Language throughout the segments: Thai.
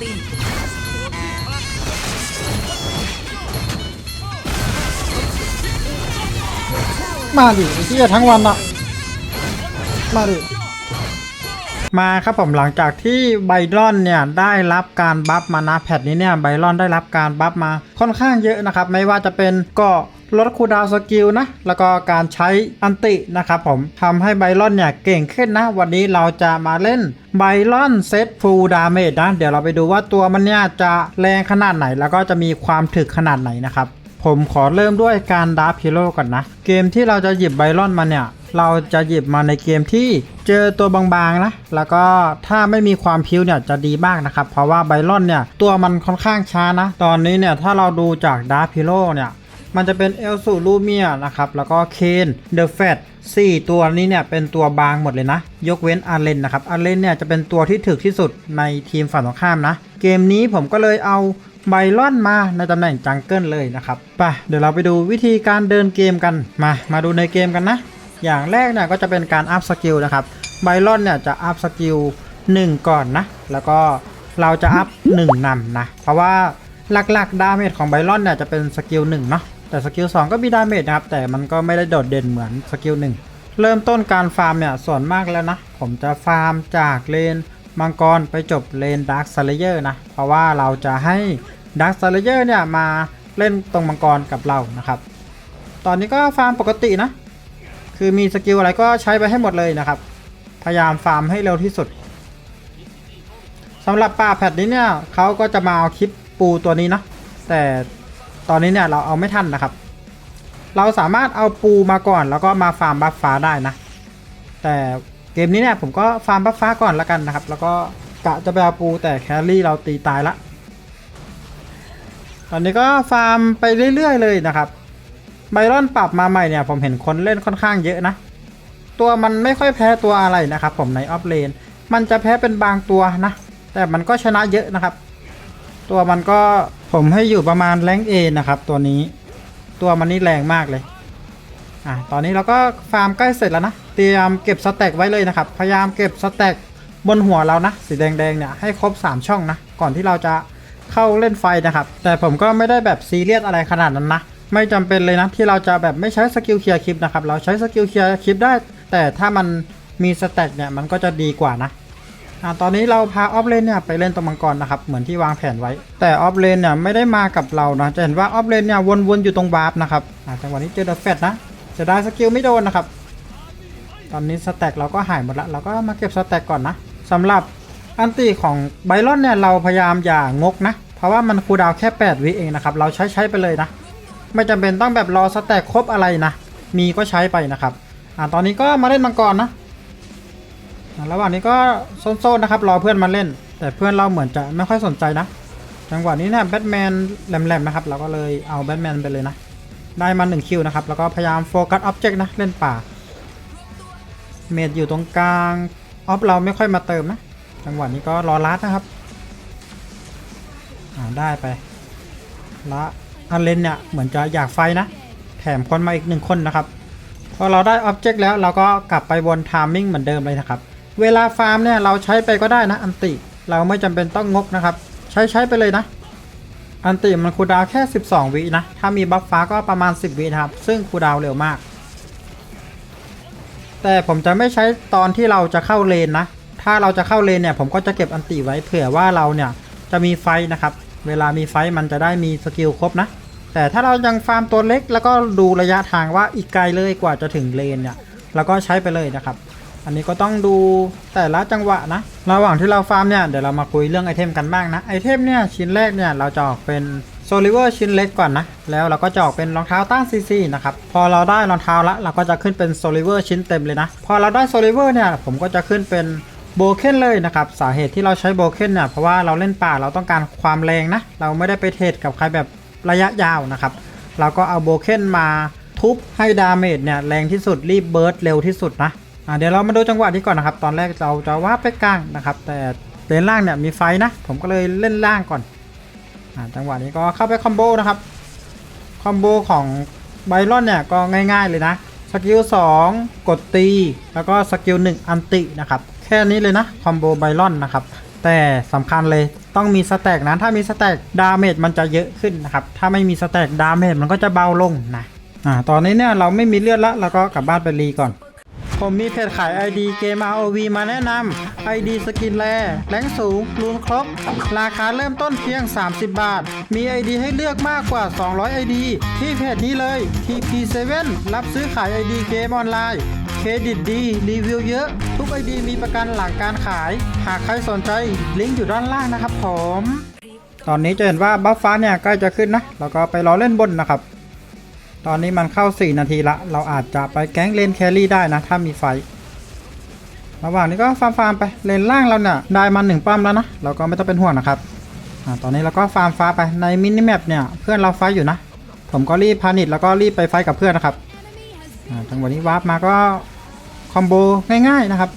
ตีมาดิไอ้เหี้ยทั้งวันอะมาดิมาครับผมหลังจากที่ไบรอนเนี่ยได้รับการบัฟมานะแพทนี้เนี่ยไบรอนได้รับการบัฟมาค่อนข้างเยอะนะครับ ไม่ว่าจะเป็นก็ ลดคูดาวสกิลนะ แล้วก็การใช้อันตินะครับผมทำให้ไบรอนเนี่ยเก่งขึ้นนะ วันนี้เราจะมาเล่นไบรอนเซตฟูลดาเมจนะ เดี๋ยวเราไปดูว่าตัวมันเนี่ยจะแรงขนาดไหน แล้วก็จะมีความถึกขนาดไหนนะครับผมขอเริ่มด้วยการดาร์ฟฮีโร่ก่อนนะ เกมที่เราจะหยิบไบรอนมาเนี่ย เราจะหยิบมาในเกมที่เจอตัวบางๆนะ แล้วก็ถ้าไม่มีความพิ้วเนี่ยจะดีมากนะครับ เพราะว่าไบรอนเนี่ยตัวมันค่อนข้างช้านะ ตอนนี้เนี่ยถ้าเราดูจากดาร์ฟฮีโร่เนี่ย มันจะเป็นเอลสูลูเมียนะครับแล้วก็เคนเดอะแฟตสี่ตัวนี้เนี่ยเป็นตัวบางหมดเลยนะ ยกเว้นอาร์เลนนะครับอาร์เลนเนี่ยจะเป็นตัวที่ถึกที่สุดในทีมฝั่งตรงข้ามนะ เกมนี้ผมก็เลยเอาไบรอนมาในตำแหน่งจังเกิลเลยนะครับไปเดี๋ยวเราไปดูวิธีการเดินเกมกันมามาดูในเกมกันนะ อย่างแรกเนี่ยก็จะเป็นการอัพสกิลนะครับไบรอนเนี่ยจะอัพสกิล1 ก่อนนะ แล้วก็เราจะอัพ1นำนะ เพราะว่าหลักๆ ดาเมจของไบรอนเนี่ยจะเป็นสกิล1เนาะ แต่สกิล2ก็มีดาเมจนะครับ แต่มันก็ไม่ได้โดดเด่นเหมือนสกิล1เริ่มต้นการฟาร์มเนี่ยส่วนมากแล้วนะ ผมจะฟาร์มจากเลนมังกรไปจบเลนดาร์คซ l ลเยอร์นะ เพราะว่าเราจะให้ดาร์คซ l ลเยอร์เนี่ยมาเล่นตรงมังกรกับเรานะครับ ตอนนี้ก็ฟาร์มปกตินะ คือมีสกิลอะไรก็ใช้ไปให้หมดเลยนะครับ พยายามฟาร์มให้เร็วที่สุดสำหรับป่าแพทนี้เนี่ยเขาก็จะมาเอาคลิปปูตัวนี้นะ แต่ ตอนนี้เนี่ยเราเอาไม่ทันนะครับ เราสามารถเอาปูมาก่อนแล้วก็มาฟาร์มบัฟฟ้าได้นะ แต่เกมนี้เนี่ยผมก็ฟาร์มบัฟฟ้าก่อนแล้วกันนะครับ แล้วก็กะจะไปเอาปูแต่แครี่เราตีตายละ ตอนนี้ก็ฟาร์มไปเรื่อยๆเลยนะครับไบรอนปรับมาใหม่เนี่ยผมเห็นคนเล่นค่อนข้างเยอะนะ ตัวมันไม่ค่อยแพ้ตัวอะไรนะครับ ผมในออฟเลน มันจะแพ้เป็นบางตัวนะ แต่มันก็ชนะเยอะนะครับ ตัวมันก็ผมให้อยู่ประมาณแรงเอนะครับ ตัวนี้ ตัวมันนี่แรงมากเลย อะตอนนี้เราก็ฟาร์มใกล้เสร็จแล้วนะ เตรียมเก็บสแต็กไว้เลยนะครับ พยายามเก็บสแต็กบนหัวเรานะ สีแดงๆเนี่ยให้ครบ 3 ช่องนะ ก่อนที่เราจะเข้าเล่นไฟนะครับ แต่ผมก็ไม่ได้แบบซีเรียสอะไรขนาดนั้นนะ ไม่จำเป็นเลยนะที่เราจะแบบไม่ใช้สกิลเคลียร์คลิปนะครับ เราใช้สกิลเคลียร์คลิปได้ แต่ถ้ามันมีสแต็กเนี่ยมันก็จะดีกว่านะ อ่าตอนนี้เราพาออฟเลนเนี่ยไปเล่นตรงมังกรนะครับเหมือนที่วางแผนไว้ แต่ออฟเลนเนี่ยไม่ได้มากับเรานะจะเห็นว่าออฟเลนเนี่ยวนๆอยู่ตรงวาร์ปนะครับอ่าจังหวะนี้เจอเดอะแฟตนะจะได้สกิลไม่โดนนะครับ ตอนนี้สแต็กเราก็หายหมดละเราก็มาเก็บสแต็กก่อนนะสำหรับอันตีของไบรอนเนี่ยเราพยายามอย่างกนะ เพราะว่ามันคูดาวแค่ 8 วิเองนะครับเราใช้ใช้ไปเลยนะ ไม่จำเป็นต้องแบบรอสแต็กครบอะไรนะ มีก็ใช้ไปนะครับอ่าตอนนี้ก็มาเล่นมังกรนะ ระหว่างนี้ก็โซนๆนะครับรอเพื่อนมาเล่น แต่เพื่อนเราเหมือนจะไม่ค่อยสนใจนะ จังหวะนี้เนี่ยแบทแมนแหลมๆนะครับเราก็เลยเอาแบทแมนไปเลยนะ ได้มา1คิวนะครับแล้วก็พยายามโฟกัสออบเจกต์นะเล่นป่า เมดอยู่ตรงกลางออฟเราไม่ค่อยมาเติมนะ จังหวะนี้ก็รอลัดนะครับอ่าได้ไปละอันเลนเนี่ยเหมือนจะอยากไฟนะแถมคนมาอีกหนึ่งคนนะครับพอเราได้อ็อบเจกต์แล้วเราก็กลับไปวนไทมิ่งเหมือนเดิมเลยนะครับ เวลาฟาร์มเนี่ยเราใช้ไปก็ได้นะ อันติเราไม่จำเป็นต้องงกนะครับ ใช้ใช้ไปเลยนะ อันติมันคูดาวแค่ 12 วินะ ถ้ามีบัฟฟ้าก็ประมาณ 10 วินะครับ ซึ่งคูดาวเร็วมาก แต่ผมจะไม่ใช้ตอนที่เราจะเข้าเลนนะ ถ้าเราจะเข้าเลนเนี่ย ผมก็จะเก็บอันติไว้เผื่อว่าเราเนี่ยจะมีไฟนะครับ เวลามีไฟมันจะได้มีสกิลครบนะ แต่ถ้าเรายังฟาร์มตัวเล็ก แล้วก็ดูระยะทางว่าอีกไกลเลยกว่าจะถึงเลนเนี่ยเราก็ใช้ไปเลยนะครับ อันนี้ก็ต้องดูแต่ละจังหวะนะ ระหว่างที่เราฟาร์มเนี่ยเดี๋ยวเรามาคุยเรื่องไอเทมกันบ้างนะ ไอเทมเนี่ยชิ้นแรกเนี่ยเราจะออกเป็นโซลิเวอร์ชิ้นเล็กก่อนนะ แล้วเราก็จะออกเป็นรองเท้าต้านซีซีนะครับ พอเราได้รองเท้าละเราก็จะขึ้นเป็นโซลิเวอร์ชิ้นเต็มเลยนะ พอเราได้โซลิเวอร์เนี่ยผมก็จะขึ้นเป็นโบเคนเลยนะครับสาเหตุที่เราใช้โบเคนเนี่ยเพราะว่าเราเล่นป่าเราต้องการความแรงนะ เราไม่ได้ไปเทรดกับใครแบบระยะยาวนะครับ เราก็เอาโบเคนมาทุบให้ดาเมจเนี่ยแรงที่สุดรีบเบิร์ดเร็วที่สุดนะ อ่าเดี๋ยวเรามาดูจังหวะนี้ก่อนนะครับ ตอนแรกเราจะว่าไปกลางนะครับ แต่เลนล่างเนี่ยมีไฟนะ ผมก็เลยเล่นล่างก่อนอ่าจังหวะนี้ก็เข้าไปคอมโบนะครับ คอมโบของไบรอนเนี่ยก็ง่าย ๆเลยนะ สกิล2กดตี แล้วก็สกิล1อันตินะครับ แค่นี้เลยนะ คอมโบไบรอนนะครับ แต่สำคัญเลยต้องมีสแต็กนะ ถ้ามีสแต็กดาเมจมันจะเยอะขึ้นนะครับ ถ้าไม่มีสแต็กดาเมจมันก็จะเบาลงนะ อ่า ตอนนี้เนี่ยเราไม่มีเลือดละเราก็กลับบ้านไปรีก่อน ผมมีเพจขาย ID เกม ROV มาแนะนำ ID สกินแรแรงสูงรูนครบ ราคาเริ่มต้นเพียง 30 บาท มี ID ให้เลือกมากกว่า 200 ID ที่เพจนี้เลย TP7 รับซื้อขาย ID เกมออนไลน์ เครดิตดี รีวิวเยอะ ทุก ID มีประกันหลังการขาย หากใครสนใจ ลิงก์อยู่ด้านล่างนะครับผม ตอนนี้จะเห็นว่าบัฟฟ้าเนี่ยใกล้จะขึ้นนะ แล้วก็ไปรอเล่นบนนะครับ ตอนนี้มันเข้า 4 นาทีละ เราอาจจะไปแก๊งเลนแครี่ได้นะ ถ้ามีไฟ ระหว่างนี้ก็ฟาร์มฟาร์มไป เลนล่างเราเนี่ยได้มาหนึ่งป้มแล้วนะ เราก็ไม่ต้องเป็นห่วงนะครับอตอนนี้เราก็ฟาร์มฟ้าไป ในมินิแมปเนี่ยเพื่อนเราไฟอยู่นะ ผมก็รีบพานิชแล้วก็รีบไปไฟกับเพื่อนนะครับอ่าจังหวะนี้วาร์ปมาก็คอมโบง่ายๆนะครับ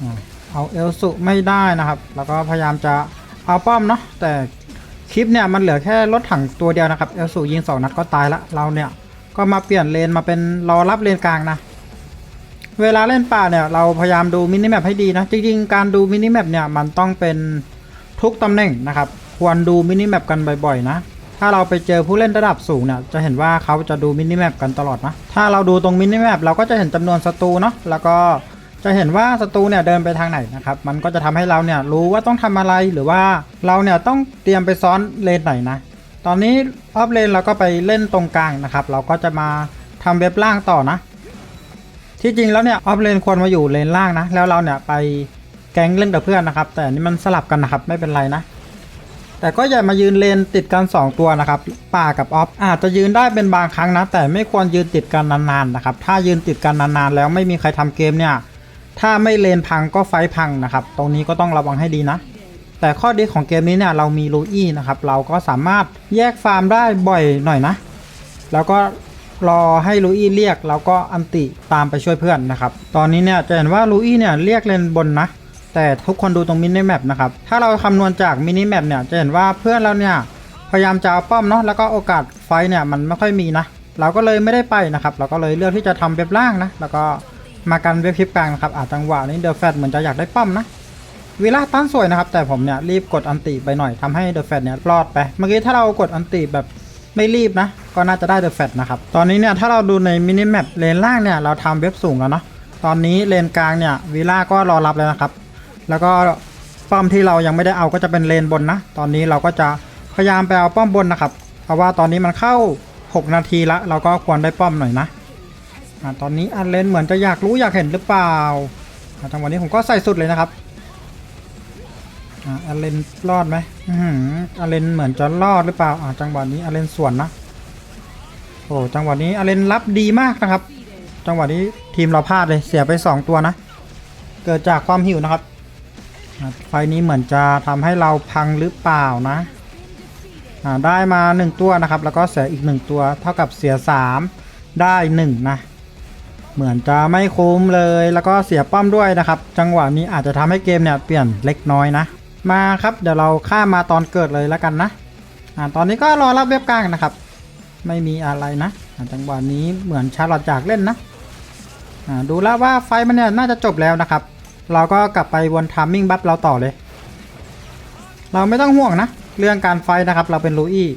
อเอาเอลสุไม่ได้นะครับ แล้วก็พยายามจะเอาป้อมเนาะ แต่ คลิปเนี่ยมันเหลือแค่รถถังตัวเดียวนะครับเอลสุยิงสองนัดก็ตายละเราเนี่ยก็มาเปลี่ยนเลนมาเป็นรอรับเลนกลางนะเวลาเล่นป่าเนี่ยเราพยายามดูมินิแมปให้ดีนะจริงๆการดูมินิแมปเนี่ยมันต้องเป็นทุกตำแหน่งนะครับควรดูมินิแมปกันบ่อยๆนะถ้าเราไปเจอผู้เล่นระดับสูงเนี่ยจะเห็นว่าเขาจะดูมินิแมปกันตลอดนะถ้าเราดูตรงมินิแมปเราก็จะเห็นจำนวนศัตรูเนาะแล้วก็ จะเห็นว่าศัตรูเนี่ยเดินไปทางไหนนะครับ มันก็จะทำให้เราเนี่ยรู้ว่าต้องทำอะไรหรือว่าเราเนี่ยต้องเตรียมไปซ้อนเลนไหนนะ ตอนนี้ออฟเลนเราก็ไปเล่นตรงกลางนะครับ เราก็จะมาทำเว็บล่างต่อนะ ที่จริงแล้วเนี่ยออฟเลนควรมาอยู่เลนล่างนะ แล้วเราเนี่ยไปแก๊งเล่นกับเพื่อนนะครับ แต่นี่มันสลับกันนะครับไม่เป็นไรนะ แต่ก็อย่ามายืนเลนติดกัน 2 ตัวนะครับ ป่ากับออฟอาจจะยืนได้เป็นบางครั้งนะ แต่ไม่ควรยืนติดกันนานๆนะครับ ถ้ายืนติดกันนานๆ แล้วไม่มีใครทำเกมเนี่ย ถ้าไม่เลนพังก็ไฟพังนะครับ ตรงนี้ก็ต้องระวังให้ดีนะ แต่ข้อดีของเกมนี้เนี่ยเรามีลูอี้นะครับ เราก็สามารถแยกฟาร์มได้บ่อยหน่อยนะ แล้วก็รอให้ลูอี้เรียกแล้วก็อันติตามไปช่วยเพื่อนนะครับ ตอนนี้เนี่ยจะเห็นว่าลูอี้เนี่ยเรียกเลนบนนะ แต่ทุกคนดูตรงมินิแมปนะครับ ถ้าเราคำนวณจากมินิแมปเนี่ยจะเห็นว่าเพื่อนเราเนี่ยพยายามจะเอาป้อมเนาะแล้วก็โอกาสไฟเนี่ยมันไม่ค่อยมีนะ เราก็เลยไม่ได้ไปนะครับ เราก็เลยเลือกที่จะทำเว็บล่างนะ แล้วก็ มากันเว็บคลิปกลางนะครับอาจจังหวะนี้เดอะแฟตเหมือนจะอยากได้ป้อมนะวิลาตั้นสวยนะครับ แต่ผมเนี่ยรีบกดอันติไปหน่อยทำให้เดอะแฟตเนี่ยรอดไป เมื่อกี้ถ้าเรากดอันติแบบไม่รีบนะ ก็น่าจะได้เดอะแฟตนะครับ ตอนนี้เนี่ยถ้าเราดูในมินิแมปเลนล่างเนี่ยเราทำเว็บสูงแล้วเนาะตอนนี้เลนกลางเนี่ยวิลาก็รอรับแล้วนะครับ แล้วก็ป้อมที่เรายังไม่ได้เอาก็จะเป็นเลนบนนะ ตอนนี้เราก็จะพยายามไปเอาป้อมบนนะครับ เพราะว่าตอนนี้มันเข้า 6 นาทีละ เราก็ควรได้ป้อมหน่อยนะ อ่าตอนนี้อันเลนเหมือนจะอยากรู้อยากเห็นหรือเปล่าอ่าจังหวะนี้ผมก็ใส่สุดเลยนะครับอ่าอเลนรอดไหมอือหืออเลนเหมือนจะรอดหรือเปล่าอ่าจังหวะนี้อเลนสวนนะโอ้จังหวะนี้อเลนรับดีมากนะครับ จังหวะนี้ทีมเราพลาดเลยเสียไป 2 ตัวนะ เกิดจากความหิวนะครับไฟนี้เหมือนจะทำให้เราพังหรือเปล่านะอ่าได้มา 1 ตัวนะครับ แล้วก็เสียอีก 1 ตัวเท่ากับเสีย 3 ได้ 1 นะ เหมือนจะไม่คุ้มเลยแล้วก็เสียป้อมด้วยนะครับ จังหวะนี้อาจจะทำให้เกมเนี่ยเปลี่ยนเล็กน้อยนะ มาครับเดี๋ยวเราข้ามมาตอนเกิดเลยแล้วกันนะอ่าตอนนี้ก็รอรับเว็บกลางนะครับ ไม่มีอะไรนะจังหวะนี้เหมือนชาลอตจากเล่นนะอ่าดูแล้วว่าไฟมันเนี่ยน่าจะจบแล้วนะครับ เราก็กลับไปวนทามมิ่งบัฟเราต่อเลย เราไม่ต้องห่วงนะ เรื่องการไฟนะครับเราเป็นลูอี้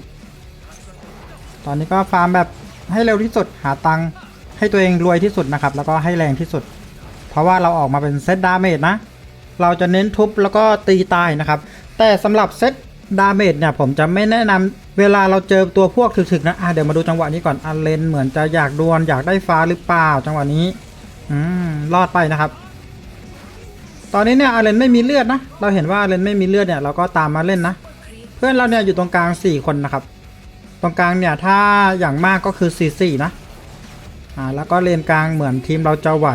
ตอนนี้ก็ฟาร์มแบบให้เร็วที่สุดหาตังค์ ให้ตัวเองรวยที่สุดนะครับ แล้วก็ให้แรงที่สุด เพราะว่าเราออกมาเป็นเซตดาเมจนะ เราจะเน้นทุบแล้วก็ตีตายนะครับ แต่สำหรับเซตดาเมจเนี่ยผมจะไม่แนะนำเวลาเราเจอตัวพวกถึกๆนะอะเดี๋ยวมาดูจังหวะนี้ก่อนอันเลนเหมือนจะอยากดวลอยากได้ฟ้าหรือเปล่าจังหวะนี้อืมรอดไปนะครับ ตอนนี้เนี่ยอาเลนไม่มีเลือดนะ เราเห็นว่าอาเลนไม่มีเลือดเนี่ยเราก็ตามมาเล่นนะ เพื่อนเราเนี่ยอยู่ตรงกลาง 4 คนนะครับ ตรงกลางเนี่ยถ้าอย่างมากก็คือ4 4นะ อ่าแล้วก็เลนกลางเหมือนทีมเราจะไหว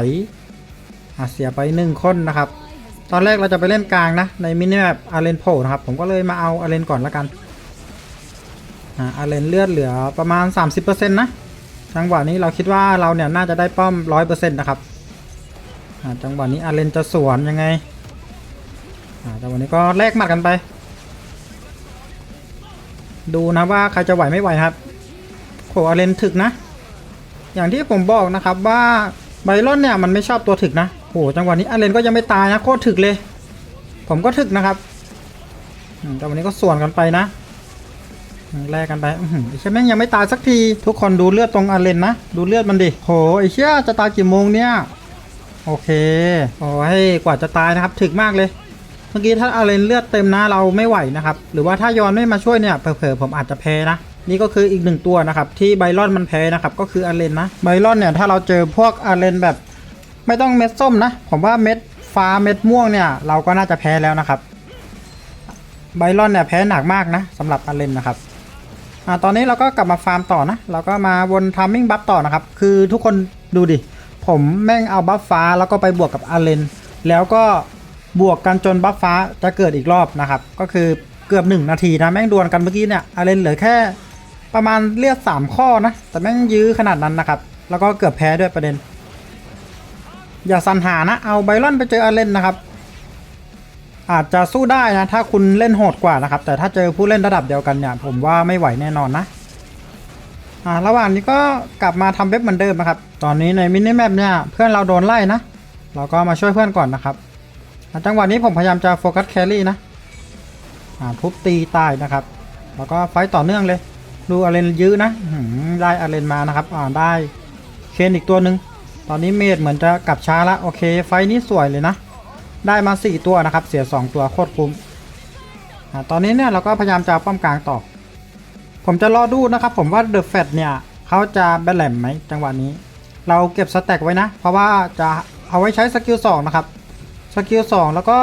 อ่าเสียไปหนึ่งคนนะครับ ตอนแรกเราจะไปเล่นกลางนะ ในมินิแมปอาเลนโผล่นะครับ ผมก็เลยมาเอาอาเลนก่อนละกันอ่าอาเลนเลือดเหลือประมาณ 30%นะจังหวะนี้เราคิดว่าเราเนี่ยน่าจะได้ป้อม 100%นะครับอ่าจังหวะนี้อาเลนจะสวนยังไงอ่าจังหวะนี้ก็แลกหมัดกันไป ดูนะว่าใครจะไหวไม่ไหวครับโหอาเลนถึกนะ อย่างที่ผมบอกนะครับว่าไบรอนเนี่ยมันไม่ชอบตัวถึกนะโหจังหวะนี้อาเลนก็ยังไม่ตายนะโคตรถึกเลย ผมก็ถึกนะครับอืมจังหวะนี้ก็ส่วนกันไปนะแลกกันไปอือหือไอ้เชี่ยแม่งยังไม่ตายสักที ทุกคนดูเลือดตรงอาเลนนะ ดูเลือดมันดิโหไอ้เชี่ยจะตายกี่โมงเนี่ย โอเคโอ้ให้กว่าจะตายนะครับถึกมากเลย เมื่อกี้ถ้าอาเลนเลือดเต็มนะเราไม่ไหวนะครับ หรือว่าถ้ายอนไม่มาช่วยเนี่ยเผลอๆผมอาจจะแพ้นะ นี่ก็คืออีกหนึ่งตัวนะครับ ที่ไบรอนมันแพ้นะครับก็คืออาเลนนะไบรอนเนี่ยถ้าเราเจอพวกอาเลนแบบ ไม่ต้องเม็ดส้มนะ ผมว่าเม็ดฟ้าเม็ดม่วงเนี่ย เราก็น่าจะแพ้แล้วนะครับไบรอนเนี่ยแพ้หนักมากนะสำหรับอาเลนนะครับอ่าตอนนี้เราก็กลับมาฟาร์มต่อนะ เราก็มาวนทัมมิ่งบัฟต่อนะครับ คือทุกคนดูดิ ผมแม่งเอาบัฟฟ้าแล้วก็ไปบวกกับอาเลนแล้วก็บวกกันจนบัฟฟ้าจะเกิดอีกรอบนะครับ ก็คือเกือบ 1 นาทีนะ แม่งดวลกันเมื่อกี้เนี่ยอาเลนเหลือแค่ ประมาณเลือด3ข้อนะ แต่แม่งยื้อขนาดนั้นนะครับ แล้วก็เกือบแพ้ด้วยประเด็น อย่าสันหานะ เอาไบรอนไปเจออาเลนนะครับ อาจจะสู้ได้นะ ถ้าคุณเล่นโหดกว่านะครับ แต่ถ้าเจอผู้เล่นระดับเดียวกันเนี่ยผมว่าไม่ไหวแน่นอนนะอ่าระหว่างนี้ก็กลับมาทำเว็บเหมือนเดิมนะครับ ตอนนี้ในมินิแมปเนี่ยเพื่อนเราโดนไล่นะ เราก็มาช่วยเพื่อนก่อนนะครับจังหวะนี้ผมพยายามจะโฟกัสแครี่นะอ่าทุบตีตายนะครับ แล้วก็ไฟต่อเนื่องเลย ดูอาเลนยื้อนะอได้อาเลนมานะครับ อ่าได้เคนอีกตัวหนึ่งตอนนี้เมดเหมือนจะกลับช้าละโอเค ไฟนี้สวยเลยนะ ได้มา 4 ตัวนะครับ เสีย 2 ตัวโคตรคุ้มอ่าตอนนี้เนี่ยเราก็พยายามจะป้อมกลางต่อ ผมจะรอดูนะครับผมว่าเดอะแฟตเนี่ยเขาจะแบนแหลมไหมจังหวะนี้ เราเก็บสแต็กไว้นะ เพราะว่าจะเอาไว้ใช้สกิล2นะครับสกิล2แล้วก็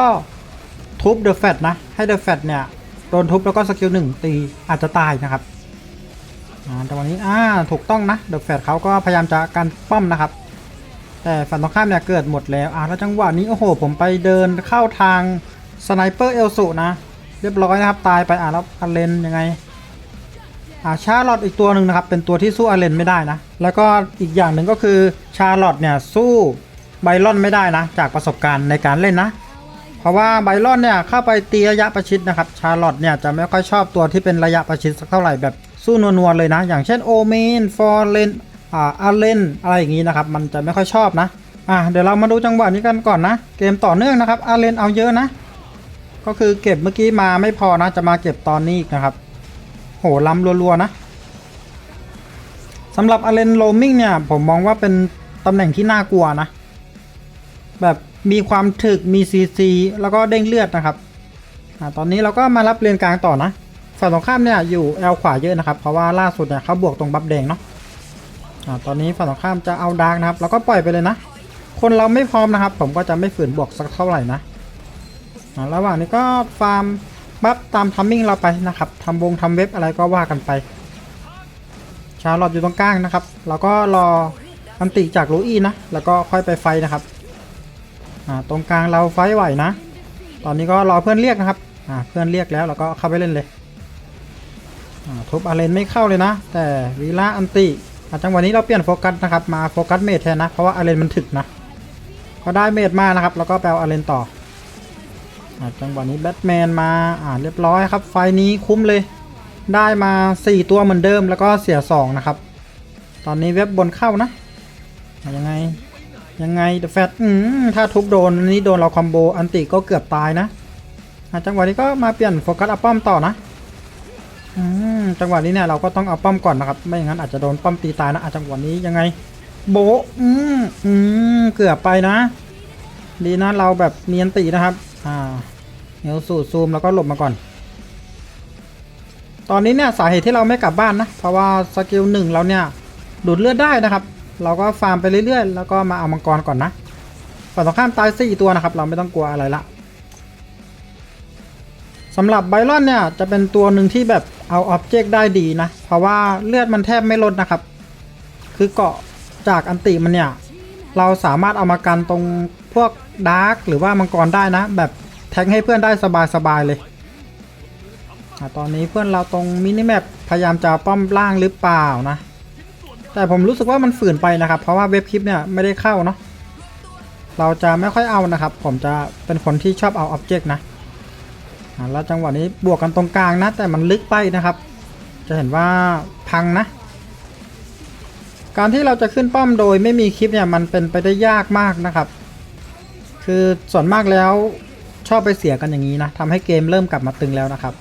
ทุบเดอะแฟตนะ ให้เดอะแฟตเนี่ยโดนทุบแล้วก็สกิล1ตีอาจจะตายนะครับ อ่าจังหวะนี้อ่าถูกต้องนะเดอะแฟตเขาก็พยายามจะกันป้อมนะครับ แต่ฝั่งตรงข้ามเนี่ยเกิดหมดแล้วอ่าแล้วจังหวะนี้โอ้โห ผมไปเดินเข้าทางสไนเปอร์เอลสุนะ เรียบร้อยนะครับตายไปอ่าแล้วอาเลนยังไงอ่าชาร์ลอตอีกตัวหนึ่งนะครับ เป็นตัวที่สู้อาเลนไม่ได้นะ แล้วก็อีกอย่างหนึ่งก็คือชาร์ลอตเนี่ยสู้ไบรอนไม่ได้นะ จากประสบการณ์ในการเล่นนะ เพราะว่าไบรอนเนี่ยเข้าไปตีระยะประชิดนะครับ ชาร์ลอตเนี่ยจะไม่ค่อยชอบตัวที่เป็นระยะประชิดสักเท่าไหร่แบบ สู้นัวๆเลยนะ อย่างเช่นโอเมนฟอร์เลนอ่าอาเลนอะไรอย่างนี้นะครับ มันจะไม่ค่อยชอบนะอะเดี๋ยวเรามาดูจังหวะนี้กันก่อนนะ เกมต่อเนื่องนะครับอาเลนเอาเยอะนะ ก็คือเก็บเมื่อกี้มาไม่พอนะ จะมาเก็บตอนนี้อีกนะครับ โหล้ำรัวๆนะสำหรับอาเลนโรมิงเนี่ย ผมมองว่าเป็นตำแหน่งที่น่ากลัวนะ แบบมีความถึกมีซีซีแล้วก็เด้งเลือดนะครับอ่าตอนนี้เราก็มารับเรียนกลางต่อนะ ฝั่งตรงข้ามเนี่ยอยู่แอลขวาเยอะนะครับ เพราะว่าล่าสุดเนี่ยเขาบวกตรงบัฟแดงเนาะอ่าตอนนี้ฝั่งตรงข้ามจะเอาดาร์กนะครับเราก็ปล่อยไปเลยนะ คนเราไม่พร้อมนะครับ ผมก็จะไม่ฝืนบวกสักเท่าไหร่นะอ่าระหว่างนี้ก็ฟาร์มบัฟตามทัมมิ่งเราไปนะครับทำวงทำเว็บอะไรก็ว่ากันไป ชาร์ลอตอยู่ตรงกลางนะครับเราก็รออันติจากลูอี้นะ แล้วก็ค่อยไปไฟนะครับอ่าตรงกลางเราไฟไหวนะ ตอนนี้ก็รอเพื่อนเรียกนะครับอ่าเพื่อนเรียกแล้วเราก็เข้าไปเล่นเลย ทุบอาเลนไม่เข้าเลยนะ แต่วีล่าอันติอาจังหวะนี้เราเปลี่ยนโฟกัสนะครับมาโฟกัสเมทแทนนะเพราะว่าอาเลนมันถึกนะก็ได้เมทมานะครับ แล้วก็แปลอาเลนต่ออาจังหวะนี้แบทแมนมาอ่าเรียบร้อยครับ ไฟนี้คุ้มเลย ได้มา 4 ตัวเหมือนเดิมแล้วก็เสีย 2 นะครับ ตอนนี้เว็บบนเข้านะยังไงยังไงเดอะแฟตถ้าทุบโดนนี้โดนเราคอมโบอันติก็เกือบตายนะจังหวะนี้ก็มาเปลี่ยนโฟกัสอาป้อมต่อนะ จังหวะนี้เนี่ยเราก็ต้องเอาป้อมก่อนนะครับ ไม่อย่างนั้นอาจจะโดนป้อมตีตายนะอะจังหวะนี้ยังไง โบอืมอืมเกือบไปนะ ดีนะเราแบบเนียนตีนะครับ อ่าเดี๋ยวสูดซูมแล้วก็หลบมาก่อน ตอนนี้เนี่ยสาเหตุที่เราไม่กลับบ้านนะ เพราะว่าสกิลหนึ่งเราเนี่ยดูดเลือดได้นะครับ เราก็ฟาร์มไปเรื่อยๆ แล้วก็มาเอามังกรก่อนนะฝั่งตรงข้ามตายสี่ตัวนะครับ เราไม่ต้องกลัวอะไรละสำหรับไบรอนเนี่ยจะเป็นตัวหนึ่งที่แบบ เอาออบเจกต์ได้ดีนะ เพราะว่าเลือดมันแทบไม่ลดนะครับ คือเกาะจากอันติมันเนี่ย เราสามารถเอามากันตรงพวกดาร์กหรือว่ามังกรได้นะ แบบแทงให้เพื่อนได้สบายๆเลยอตอนนี้เพื่อนเราตรงมินิแมปพยายามจะป้อมล่างหรือเปล่านะ แต่ผมรู้สึกว่ามันฝืนไปนะครับ เพราะว่าเว็บคลิปเนี่ยไม่ได้เข้าเนาะเราจะไม่ค่อยเอานะครับ ผมจะเป็นคนที่ชอบเอาอ็อบเจกต์นะ แล้วจังหวะนี้บวกกันตรงกลางนะ แต่มันลึกไปนะครับ จะเห็นว่าพังนะ การที่เราจะขึ้นป้อมโดยไม่มีคลิปเนี่ยมันเป็นไปได้ยากมากนะครับ คือส่วนมากแล้วชอบไปเสียกันอย่างนี้นะทำให้เกมเริ่มกลับมาตึงแล้วนะครับ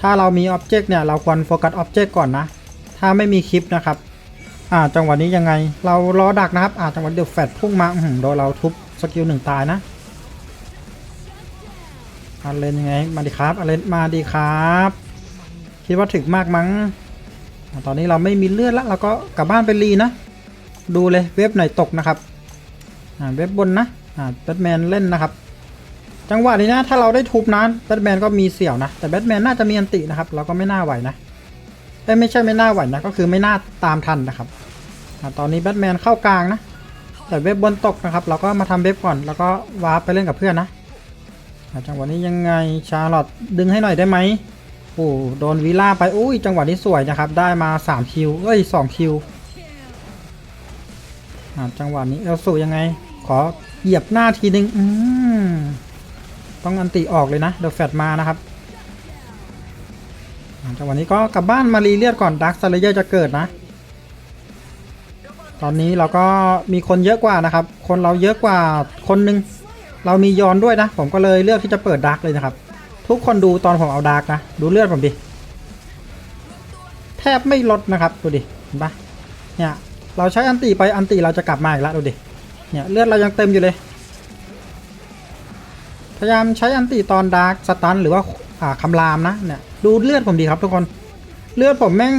ถ้าเรามีอ็อบเจกต์เนี่ยเราควรโฟกัสอ็อบเจกต์ก่อนนะ ถ้าไม่มีคลิปนะครับ อ่าจังหวะนี้ยังไง เรารอดักนะครับ อ่าจังหวะเดี๋ยวแฟดพุ่งมาอื้อหือโดนเราทุบสกิลหนึ่งตายนะ อันเลนยังไง มาดีครับอันเลนมาดีครับ คิดว่าถึกมากมั้ง ตอนนี้เราไม่มีเลือดแล้วเราก็กลับบ้านไปรีนะ ดูเลยเว็บไหนตกนะครับเว็บบนนะแบทแมนเล่นนะครับ จังหวะนี้นะ ถ้าเราได้ทุบนะแบทแมนก็มีเสี่ยวนะ แต่แบทแมนน่าจะมีอันตินะครับ เราก็ไม่น่าไหวนะแต่ไม่ใช่ไม่น่าไหวนะ ก็คือไม่น่าตามทันนะครับตอนนี้แบทแมนเข้ากลางนะ แต่เว็บบนตกนะครับ เราก็มาทำเว็บก่อน แล้วก็วาร์ปไปเล่นกับเพื่อนนะ จังหวะนี้ยังไงชาร์ลอตดึงให้หน่อยได้ไหมโอ้โดนวีล่าไปอุ้ยจังหวะนี้สวยนะครับ ได้มา3คิวเอ้ย2คิวจังหวะนี้เอลสูยังไง ขอเหยียบหน้าทีนึงอืมต้องอันติออกเลยนะเดี๋ยวแฟดมานะครับจังหวะนี้ก็กลับบ้านมารีเลียดก่อนดักสเลเยอร์จะเกิดนะ ตอนนี้เราก็มีคนเยอะกว่านะครับ คนเราเยอะกว่าคนหนึง เรามียอนด้วยนะ ผมก็เลยเลือกที่จะเปิดดักเลยนะครับ ทุกคนดูตอนผมเอาดักนะ ดูเลือดผมดิ แทบไม่ลดนะครับ ดูดิเห็นปะเนี่ยเราใช้อันตีไปอันตีเราจะกลับมาอีกแล้วดูดิเนี่ยเลือดเรายังเต็มอยู่เลย พยายามใช้อันตีตอนดาร์กสตันหรือว่าอ่าคำรามนะเนี่ยดูเลือดผมดีครับทุกคนเลือดผมแม่ง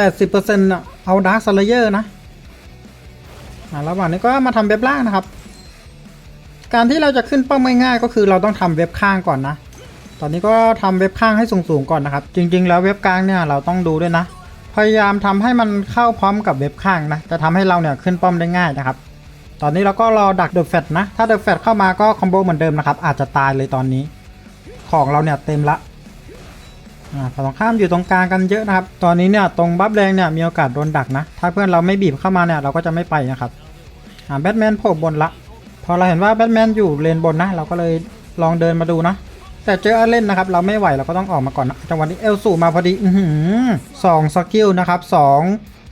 80%อะเอาดาร์กสเลเยอร์นะอ่าระหว่างนี้ก็มาทำเว็บล่างนะครับ การที่เราจะขึ้นเป้าง่ายๆก็คือเราต้องทำเว็บข้างก่อนนะ ตอนนี้ก็ทำเว็บข้างให้สูงๆก่อนนะครับ จริง ๆ แล้วเว็บกลางเนี่ยเราต้องดูด้วยนะ พยายามทำให้มันเข้าพร้อมกับเว็บข้างนะ จะทำให้เราเนี่ยขึ้นป้อมได้ง่ายนะครับ ตอนนี้เราก็รอดักเดอะแฟตนะ ถ้าเดอะแฟตเข้ามาก็คอมโบเหมือนเดิมนะครับ อาจจะตายเลยตอนนี้ ของเราเนี่ยเต็มละอ่าฝั่งตรงข้ามอยู่ตรงกลางกันเยอะนะครับ ตอนนี้เนี่ยตรงบัฟแดงเนี่ยมีโอกาสโดนดักนะ ถ้าเพื่อนเราไม่บีบเข้ามาเนี่ยเราก็จะไม่ไปนะครับอ่าแบทแมนโผล่บนละ อเราเห็นว่าแบทแมนอยู่เลนบนนะ เราก็เลยลองเดินมาดูนะ แต่เจออาเล่นนะครับ เราไม่ไหวเราก็ต้องออกมาก่อนนะจังหวะนี้เอลสูมาพอดีอืสองสกิลนะครับสอง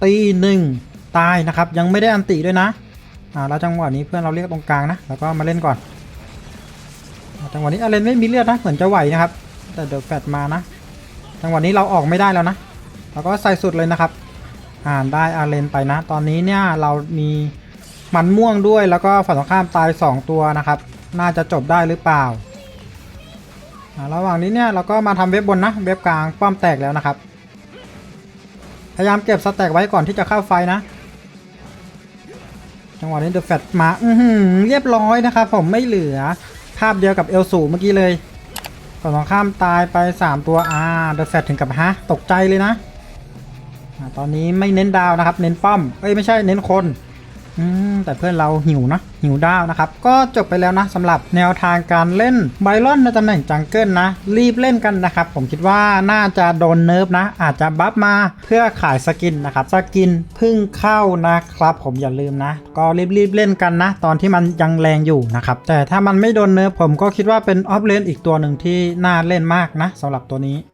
ตีหนึ่งตายนะครับ ยังไม่ได้อันติด้วยนะอ่าแล้วจังหวะนี้เพื่อนเราเรียกตรงกลางนะแล้วก็มาเล่นก่อนจังหวะนี้อาเลนไม่มีเลือดนะเหมือนจะไหวนะครับ แต่เดี๋ยวแฟดมานะ จังหวะนี้เราออกไม่ได้แล้วนะเราก็ใส่สุดเลยนะครับ อ่านได้อาเลนไปนะ ตอนนี้เนี่ยเรามี มันม่วงด้วยแล้วก็ฝั่งตรงข้ามตาย 2 ตัวนะครับ น่าจะจบได้หรือเปล่า ระหว่างนี้เนี่ยเราก็มาทำเว็บบนนะ เว็บกลางป้อมแตกแล้วนะครับ พยายามเก็บสแต็กไว้ก่อนที่จะเข้าไฟนะ จังหวะนี้เดอะแฟตมา อืเรียบร้อยนะครับผมไม่เหลือภาพเดียวกับเอลสูเมื่อกี้เลยฝั่งตรงข้ามตายไป 3 ตัวอ่าเดอะแฟตถึงกับฮะตกใจเลยนะตอนนี้ไม่เน้นดาวนะครับ เน้นป้อมเอ้ยไม่ใช่เน้นคน อืมแต่เพื่อนเราหิวนะหิวดาวนะครับ ก็จบไปแล้วนะสำหรับแนวทางการเล่นไบรอนในตำแหน่งจังเกิลนะ รีบเล่นกันนะครับ ผมคิดว่าน่าจะโดนเนิร์ฟนะ อาจจะบัฟมาเพื่อขายสกินนะครับสกินพึ่งเข้านะครับ ผมอย่าลืมนะ ก็รีบๆเล่นกันนะ ตอนที่มันยังแรงอยู่นะครับแต่ถ้ามันไม่โดนเนิร์ฟผมก็คิดว่าเป็นออฟเลนอีกตัวหนึ่งที่น่าเล่นมากนะสำหรับตัวนี้